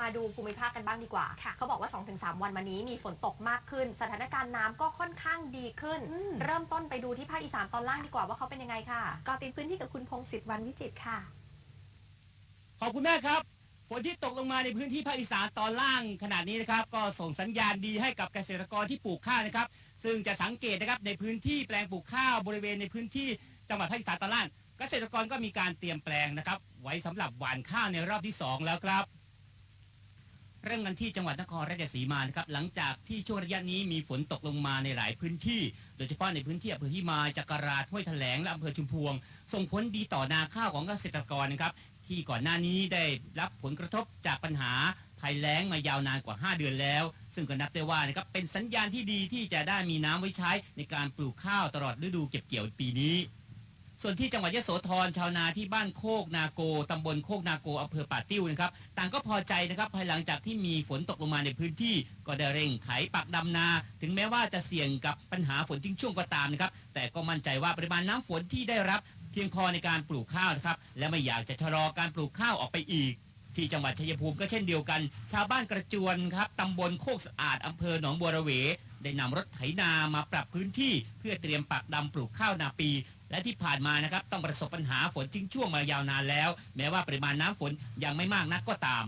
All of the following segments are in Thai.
มาดูภูมิภาคกันบ้างดีกว่าค่ะเขาบอกว่า 2-3 วันมานี้มีฝนตกมากขึ้น สถานการณ์น้ำก็ค่อนข้างดีขึ้นอืมเริ่มต้นไปดูที่ภาคอีสานตอนล่างดีกว่าว่าเขาเป็นยังไงค่ะเกาะติดพื้นที่กับคุณพงศิษฐ์วันวิจิตรค่ะ ขอบคุณแม่ครับฝนที่ตกลงมาในพื้นที่ภาคอีสานตอนล่างขนาดนี้นะครับ ก็ส่งสัญญาณดีให้กับเกษตรกรที่ปลูกข้าวนะครับ ซึ่งจะสังเกตนะครับในพื้นที่แปลงปลูกข้าวบริเวณในพื้นที่จังหวัดภาคอีสานตอนล่าง เกษตรกรก็มีการเตรียมแปลงนะครับ ไว้สำหรับหว่านข้าวในรอบที่สองแล้วครับ เริ่มกันที่จังหวัดนครราชสีมานะครับหลังจากที่ช่วงระยะนี้มีฝนตกลงมาในหลายพื้นที่ โดยเฉพาะในพื้นที่อำเภอพิมาจักราชห้วยแถลงและอำเภอชุมพวง ส่งผลดีต่อนาข้าวของเกษตรกรนะครับที่ก่อนหน้านี้ได้รับผลกระทบจากปัญหาภัยแล้งมายาวนานกว่า 5 เดือนแล้ว ซึ่งก็นับได้ว่านะครับเป็นสัญญาณที่ดีที่จะได้มีน้ำไว้ใช้ในการปลูกข้าวตลอดฤดูเก็บเกี่ยวปีนี้ ส่วนที่จังหวัดยโสธรชาวนาที่บ้านโคกนาโกตำบลโคกนาโกอำเภอป่าติ้วนะครับต่างก็พอใจนะครับภายหลังจากที่มีฝนตกลงมาในพื้นที่ก็ได้เร่งไถปักดำนา ถึงแม้ว่าจะเสี่ยงกับปัญหาฝนทิ้งช่วงก็ตามนะครับแต่ก็มั่นใจว่าปริมาณน้ำฝนที่ได้รับเพียงพอในการปลูกข้าวนะครับและไม่อยากจะชะลอการปลูกข้าวออกไปอีกที่จังหวัดชัยภูมิก็เช่นเดียวกัน ชาวบ้านกระจวนครับตำบลโคกสะอาดอำเภอหนองบัวระเว ได้นำรถไถนามาปรับพื้นที่ เพื่อเตรียมปักดำปลูกข้าวนาปี และที่ผ่านมานะครับต้องประสบปัญหาฝนทิ้งช่วงมายาวนานแล้ว แม้ว่าปริมาณน้ำฝนยังไม่มากนักก็ตาม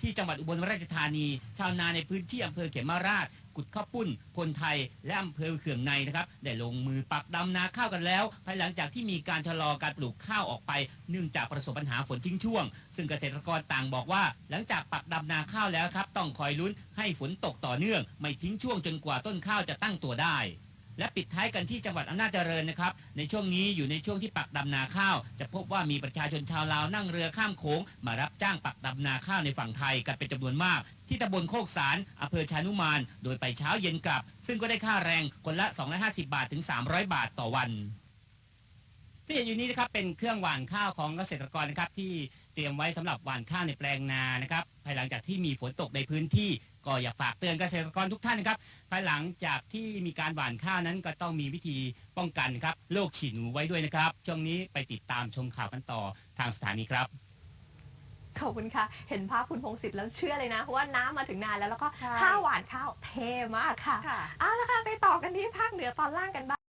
ที่จังหวัดอุบลราชธานี ชาวนาในพื้นที่อำเภอเขมราชกุดข้าวปุ้นพลไทย และอำเภอเขื่องในนะครับได้ลงมือปักดำนาข้าวกันแล้ว ภายหลังจากที่มีการชะลอการปลูกข้าวออกไป เนื่องจากประสบปัญหาฝนทิ้งช่วง ซึ่งเกษตรกรต่างบอกว่า หลังจากปักดำนาข้าวแล้วครับ ต้องคอยลุ้นให้ฝนตกต่อเนื่อง ไม่ทิ้งช่วงจนกว่าต้นข้าวจะตั้งตัวได้ และปิดท้ายกันที่จังหวัดอำนาจเจริญนะครับ ในช่วงนี้อยู่ในช่วงที่ปักดำนาข้าว จะพบว่ามีประชาชนชาวลาวนั่งเรือข้ามโขงมารับจ้างปักดำนาข้าวในฝั่งไทยกันเป็นจำนวนมาก ที่ตำบลโคกสารอำเภอชานุมาน โดยไปเช้าเย็นกลับ ซึ่งก็ได้ค่าแรงคนละ 250 บาทถึง 300 บาทต่อวัน ที่เห็นอยู่นี้นะครับเป็นเครื่องหว่านข้าวของเกษตรกรนะครับที่เตรียมไว้สำหรับหว่านข้าวในแปลงนานะครับภายหลังจากที่มีฝนตกในพื้นที่ก็อยากฝากเตือนเกษตรกรทุกท่านนะครับภายหลังจากที่มีการหว่านข้าวนั้นก็ต้องมีวิธีป้องกันครับโรคฉีดหนูไว้ด้วยนะครับ ช่วงนี้ไปติดตามชมข่าวกันต่อทางสถานีครับขอบคุณค่ะ เห็นภาพคุณพงศิษฐ์แล้วเชื่อเลยนะ เพราะว่าน้ำมาถึงนานแล้วแล้วก็ใช่ข้าวหวานข้าวเทมากค่ะค่ะเอาละค่ะ ไปต่อกันที่ภาคเหนือตอนล่างกันบ้าง